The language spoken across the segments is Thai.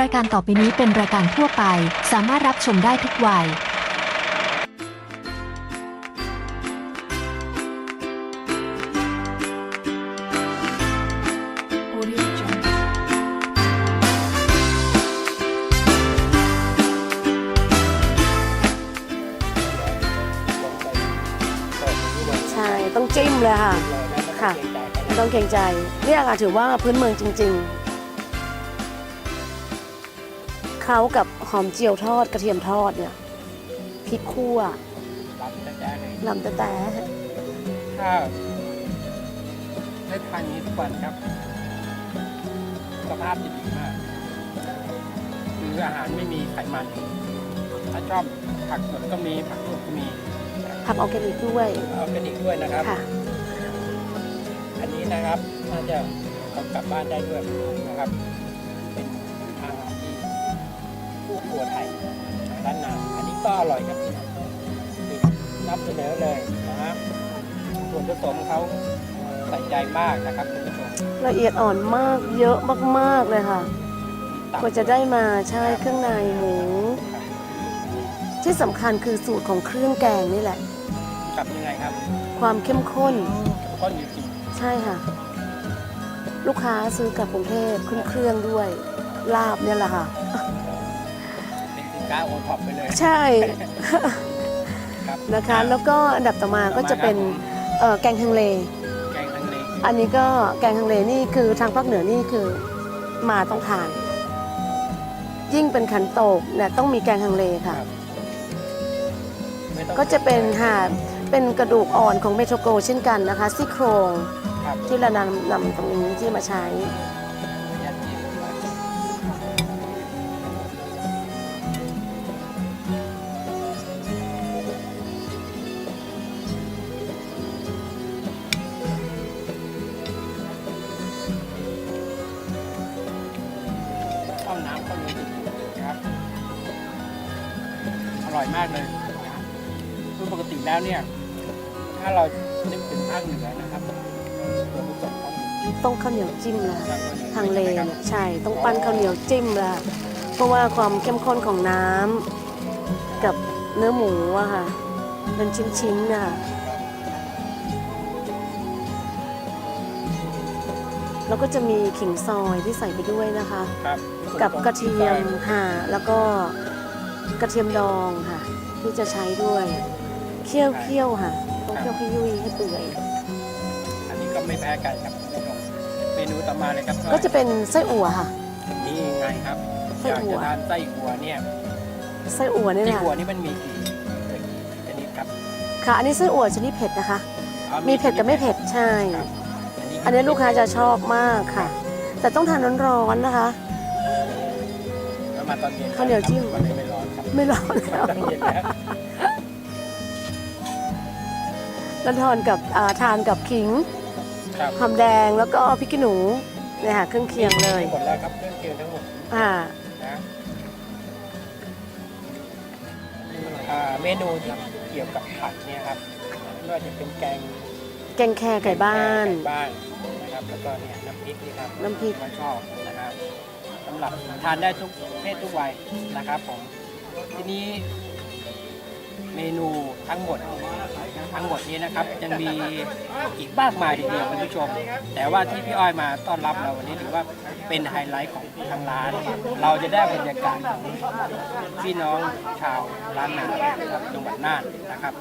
รายการต่อไปนี้เป็นรายการทั่วไป สามารถรับชมได้ทุกวัย ใช่ ต้องจิ้มเลยค่ะ ค่ะ ไม่ต้องเกรงใจ เนี่ยค่ะถือว่าพื้นเมืองจริง ๆ เขากับหอมเจียวทอดกระเทียมทอดเนี่ยพริกคั่วรับแต่แต่เลยลำแต่แต่ถ้าได้ทานนี้ทุกวันครับสุขภาพจะดีมากคืออาหารไม่มีไขมัน ถ้าชอบผักสดก็มีผักสดก็มีผักออร์แกนิกด้วยออร์แกนิกด้วยนะครับค่ะอันนี้นะครับน่าจะเอากลับบ้านได้ด้วยนะครับ ครัวไทยด้านนาอันนี้ก็อร่อยครับนี่นำเสนอเลยนะครับส่วนผสมเขาใส่ใจมากนะครับคุณผู้ชมละเอียดอ่อนมากเยอะมากๆเลยค่ะตับกว่าจะได้มาใช่เครื่องในหมูครับที่สำคัญคือสูตรของเครื่องแกงนี่แหละกับยังไงครับ ความเข้มข้นข้นอยู่จริงใช่ค่ะ ลูกค้าซื้อกลับกรุงเทพขึ้นเครื่องด้วย ลาบเนี่ยแหละค่ะเป็นสิน ค้าโอท็อปไปเลย ใช่ ครับนะคะแล้วก็อันดับต่อมาก็จะเป็นเอ่อแกงฮังเล แกงทังเลอันนี้ก็แกงฮังเลนี่คือทางภาคเหนือนี่คือมาต้องทาน ยิ่งเป็นขันโตกเนี่ยต้องมีแกงฮังเลค่ะ ไม่ต้องก็จะเป็นค่ะเป็นกระดูกอ่อนของเมโทรโกเช่นกันนะคะซี่โครงครับที่เรานำนำตรงนี้ที่มาใช้ ร่อยมากเลยนะครับคือปกติแล้วเนี่ย ถ้าเรานึกถึงภาคเหนือนะครับส่วนผสมของต้องข้าวเหนียวจิ้มละทาทางงเลเลนะครัเนี่บยใช่ต้องปั้นข้าวเหนียวจิ้มละเพราะว่าความเข้มข้นของน้ำกับเนื้อหมูอะค่ะเป็นชิ้นๆน่ะแล้วก็จะมีขิงซอยที่ใส่ไปด้วยนะคะครับกับกระเทียมค่ะแล้วก็ กระเทียมดองค่ะ ที่จะใช้ด้วยเคี่ยวเคี่ยวๆค่ะต้องเคี่ยวให้ยุ่ยให้เปื่อยอันนี้ก็ไม่แพ้กันครับคุณผู้ชมเมนูต่อมาเลยครับก็จะเป็นไส้อั่วค่ะนี่ไงครับไส้อยากอั่วจะทานไส้อั่วเนี่ยไส้อั่วนี่ไส้นะอั่วนี่มันมีกี่ชนิดครับค่ะอันนี้ไส้อั่วชนิดเผ็ดนะคะอ๋อมีเผ็ดกับไม่เผ็ดใช่ครับอันนี้ลูกค้าจะชอบมากค่ะ แต่ต้องทานร้อนๆนะคะแล้วมาตอนเย็นข้าวเหนียวจิ้มมัน ไม่ร้อนครับไม่ร้อนแล้วตอนเย็นแล้วแล้วทานกับอ่าทานกับขิงครับหอมแดงแล้วก็พริกขี้หนูเนี่ยค่ะเครื่องเคียงเลยหมดแล้วครับเครื่องเคียงทั้งหมดอ่านะอ่าเมนูที่เกี่ยวกับผักเนี่ยครับไม่ว่าจะเป็นแกงแกงแครไก่บ้านไก่บ้านนะครับแล้วก็เนี่ยน้ำพริกนี่ครับน้ำพริกมาชอบนะครับสำหรับทานได้ทุกเพศทุกวัยนะครับผม ทีนี้เมนูทั้งหมดทั้งหมดนี้นะครับ ยังมีอีกมากมายทีเดียวคุณผู้ชม แต่ว่าที่พี่อ้อยมาต้อนรับเราวันนี้ถือว่าเป็นไฮไลท์ของทางร้าน เราจะได้บรรยากาศของพี่น้องชาวร้านนาครับจังหวัดน่านนะครับ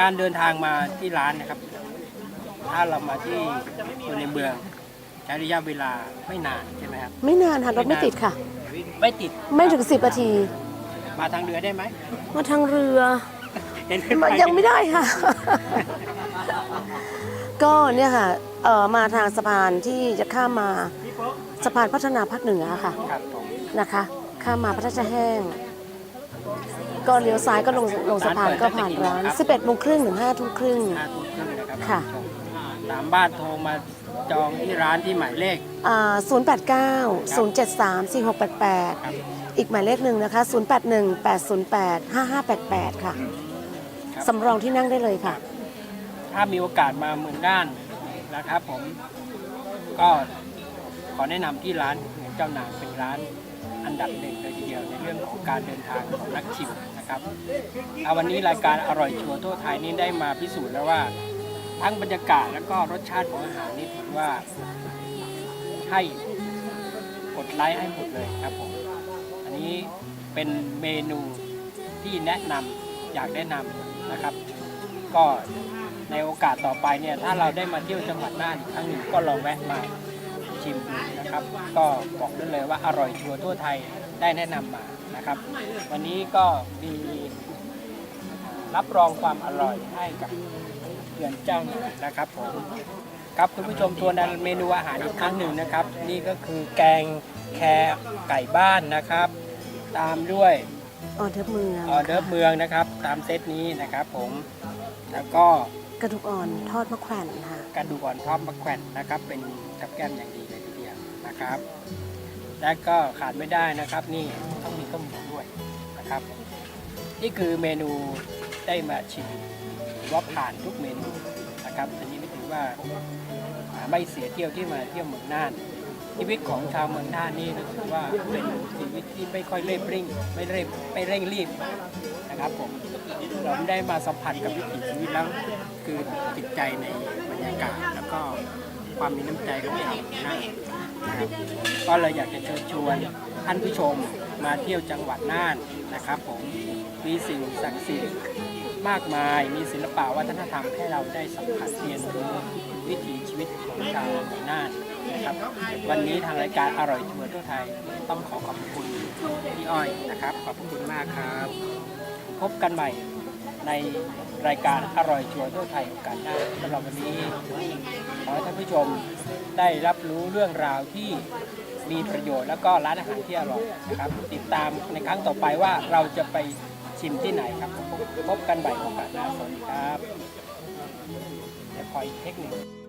การเดินทางมาที่ร้านนะครับ ถ้าเรามาที่อยู่ในเมืองใช้ระยะเวลาไม่นานใช่ไหมครับไม่นานค่ะรถไม่ติดค่ะ ไม่ติดไม่ถึง10นาที มาทางเรือได้ไหมมาทางเรือ เห็นมายังไม่ได้ค่ะ ก็เนี่ยค่ะเอ่อมาทางสะพานที่จะข้ามมาสะพานพัฒนาภาคเหนือค่ะครับผมนะคะ ข้ามมาพระราชแห้ง ก็เลี้ยวซ้ายก็ลงลงสะพานก็ผ่านร้าน11โมงครึ่งถึง5ทุ่มครึ่ง ห้าทุ่มครึ่งนะครับค่ะณผู้ชมสามบ้านโทรมา จองที่ร้านที่หมายเลข อ่า089 073 4688ครับอีกหมายเลขหนึ่งนะคะ 081 808 5588 ค่ะ ครับ สำรองที่นั่งได้เลยค่ะ ถ้ามีโอกาสมาเมืองน่านนะครับผมก็ขอแนะนำที่ร้านเหมือนเจ้านางเป็นร้านอันดับหนึ่งเลยทีเดียวในเรื่องของการเดินทางของนักชิมนะครับเอาวันนี้รายการอร่อยชัวร์ทั่วไทยนี้ได้มาพิสูจน์แล้วว่า ทั้งบรรยากาศแล้วก็รสชาติของอาหารนี่ถือว่าให้กดไลค์ให้หมดเลยครับผมอันนี้เป็นเมนูที่แนะนำอยากแนะนำนะครับ ก็ในโอกาสต่อไปเนี่ยถ้าเราได้มาเที่ยวจังหวัดน่านอีกครั้งหนึ่งก็ลองแวะมาชิมดูนะครับ ก็บอกได้เลยว่าอร่อยชัวร์ทั่วไทยได้แนะนำมานะครับ วันนี้ก็มีรับรองความอร่อยให้กับ เพื่อนเจ้าหนึ่งนะครับผมครับคุณผู้ชมตัวนั้นเมนูอาหารอีกครั้งหนึ่งนะครับ นี่ก็คือแกงแคไก่บ้านนะครับ ตามด้วยออเดิร์ฟเมืองออเดิร์ฟเมืองนะครับ ตามเซตนี้นะครับผมแล้วก็กระดูกอ่อนทอดมะแขวนค่ะกระดูกอ่อนทอดมะแขวนนะครับ เป็นกับแก้มอย่างดีเลยทีเดียวนะครับ และก็ขาดไม่ได้นะครับ นี่ต้องมีข้าวหมูด้วยนะครับ นี่คือเมนูได้มาชิม ถือว่าผ่านทุกเมนูนะครับอันนี้ไม่ถือว่าไม่เสียเที่ยวที่มาเที่ยวเมืองน่าน ชีวิตของชาวเมืองน่านนี่ถือว่าเป็นชีวิตที่ไม่ค่อยเร่งริ่งไม่เร่งไม่เร่งรีบนะครับผมเราได้มาสัมผัสกับวิถีชีวิตแล้วคือจิตใจในบรรยากาศแล้วก็ความมีน้ำใจของชาวเมืองน่านนะครับก็เลยอยากจะเชิญชวนท่านผู้ชมมาเที่ยวจังหวัดน่านนะครับผมมีสิ่งศักดิ์สิทธิ์ มากมาย มีศิลปะวัฒนธรรมให้เราได้สัมผัสเรียนรู้วิถีชีวิตของชาวองน่านนะครับวันนี้ทางรายการอร่อยชัวร์ทั่วไทยต้องขอขอบคุณพี่อ้อยนะครับ ขอบคุณมากครับ พบกันใหม่ในรายการอร่อยชัวร์ทั่วไทยโอกาสหน้าสำหรับวันนี้ขอให้ท่านผู้ชมได้รับรู้เรื่องราวที่มีประโยชน์แล้วก็ร้านอาหารที่อร่อยนะครับ ติดตามในครั้งต่อไปว่าเราจะไป ชิมที่ไหนครับ พบกันใหม่โอกาสหน้าสวัสดีครับเดี๋ยวคอยเทคนิค